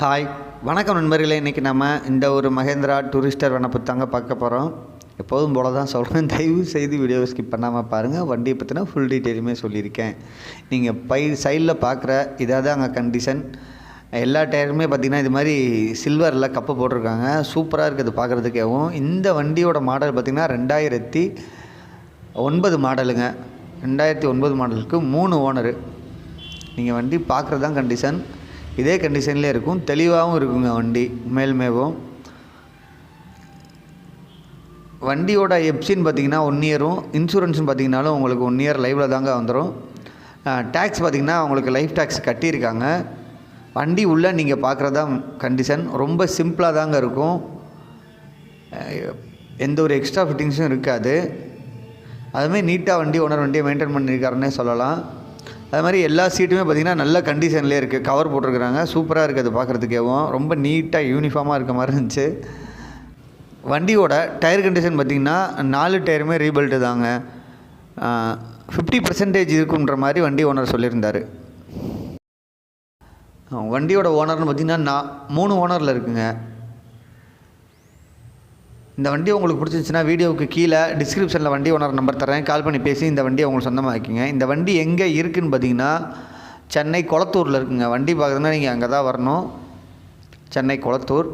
Hi வணக்கம் நண்பர்களே. இன்றைக்கி நம்ம இந்த ஒரு மகேந்திரா டூரிஸ்டர் வனப்பு தாங்க பார்க்க போகிறோம் எப்போதும் போல தான் சொல்கிறேன் தயவு செய்து வீடியோவை ஸ்கிப் பண்ணாமல் பாருங்கள் வண்டியை பற்றின ஃபுல் டீட்டெயிலுமே சொல்லியிருக்கேன். நீங்கள் பை சைடில் பார்க்குற இதாக தான் அங்கே கண்டிஷன் எல்லா டயருமே பார்த்திங்கன்னா இது மாதிரி சில்வரில் கப்பு போட்டிருக்காங்க. சூப்பராக இருக்குது பார்க்குறதுக்கேவும். இந்த வண்டியோட மாடல் பார்த்திங்கன்னா ரெண்டாயிரத்தி ஒன்பது மாடலுங்க ரெண்டாயிரத்தி ஒன்பது மாடலுக்கு மூணு ஓனரு நீங்கள் வண்டி பார்க்குறது தான் கண்டிஷன் இதே கண்டிஷன்லேயே இருக்கும். தெளிவாகவும் இருக்குங்க வண்டி மேல்மேவும் வண்டியோட எப்சின்னு பார்த்தீங்கன்னா ஒன் இயரும் இன்சூரன்ஸ்னு பார்த்தீங்கனாலும் உங்களுக்கு ஒன் இயர் லைவில் தாங்க வந்துடும் டேக்ஸ் பார்த்தீங்கன்னா உங்களுக்கு லைஃப் டேக்ஸ் கட்டியிருக்காங்க. வண்டி உள்ளே நீங்கள் பார்க்குறதா கண்டிஷன் ரொம்ப சிம்பிளாக தாங்க இருக்கும். எந்த ஒரு எக்ஸ்ட்ரா ஃபிட்டிங்ஸும் இருக்காது. அதுமாதிரி நீட்டாக வண்டி ஓனர் வண்டியை மெயின்டைன் பண்ணியிருக்காருன்னே சொல்லலாம். அது மாதிரி எல்லா சீட்டுமே பார்த்திங்கன்னா நல்ல கண்டிஷன்லேயே இருக்குது கவர் போட்டிருக்கிறாங்க. சூப்பராக இருக்குது அது பார்க்குறதுக்கேவும் ரொம்ப நீட்டாக யூனிஃபார்மாக இருக்க மாதிரி இருந்துச்சு. வண்டியோட டயர் கண்டிஷன் பார்த்திங்கன்னா நாலு டயருமே ரீபெல்ட்டு தாங்க. ஃபிஃப்டி பர்சன்டேஜ் இருக்குன்ற மாதிரி வண்டி ஓனர் சொல்லியிருந்தார். வண்டியோட ஓனர்னு பார்த்திங்கன்னா நான் மூணு ஓனரில் இருக்குங்க. இந்த வண்டி உங்களுக்கு பிடிச்சிருந்துச்சுன்னா வீடியோவுக்கு கீழே டிஸ்கிரிப்ஷனில் வண்டி ஓனர் நம்பர் தரேன். கால் பண்ணி பேசி இந்த வண்டியை உங்களுக்கு சொந்தமாக்கிங்க இந்த வண்டி எங்கே இருக்குதுன்னு பார்த்தீங்கன்னா சென்னை குளத்தூரில் இருக்குங்க. வண்டி பார்க்குறதுனா நீங்கள் அங்கே தான் வரணும். சென்னை குளத்தூர்.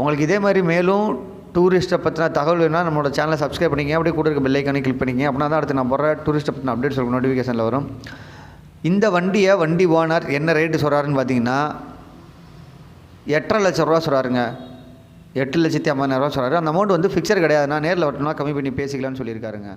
உங்களுக்கு இதே மாதிரி மேலும் டூரிஸ்ட்டை பற்றின தகவல் வேணும்னா நம்மளோட சேனலை சப்ஸ்கிரைப் பண்ணிங்க அப்படியே கூட இருக்க பெல்லைக்கானே கிளிக் பண்ணிங்க அப்படின்னா தான் அடுத்து நான் போகிற டூரிஸ்ட்டை பற்றின அப்டேட்ஸ் உங்களுக்கு நோட்டிஃபிகேஷனில் வரும். இந்த வண்டியை வண்டி ஓனர் என்ன ரேட்டு சொல்கிறாருன்னு பார்த்தீங்கன்னா எட்டரை லட்ச ரூபா சொல்கிறாருங்க எட்டு லட்சத்தி ஐம்பதாயிரரூவா சொல்கிறாரு அந்த அமௌண்ட் வந்து ஃபிக்சர் கிடையாது நான் நேரில் வரட்டும்னா கம்மி பண்ணி பேசிக்கலாம்னு சொல்லியிருக்காருங்க.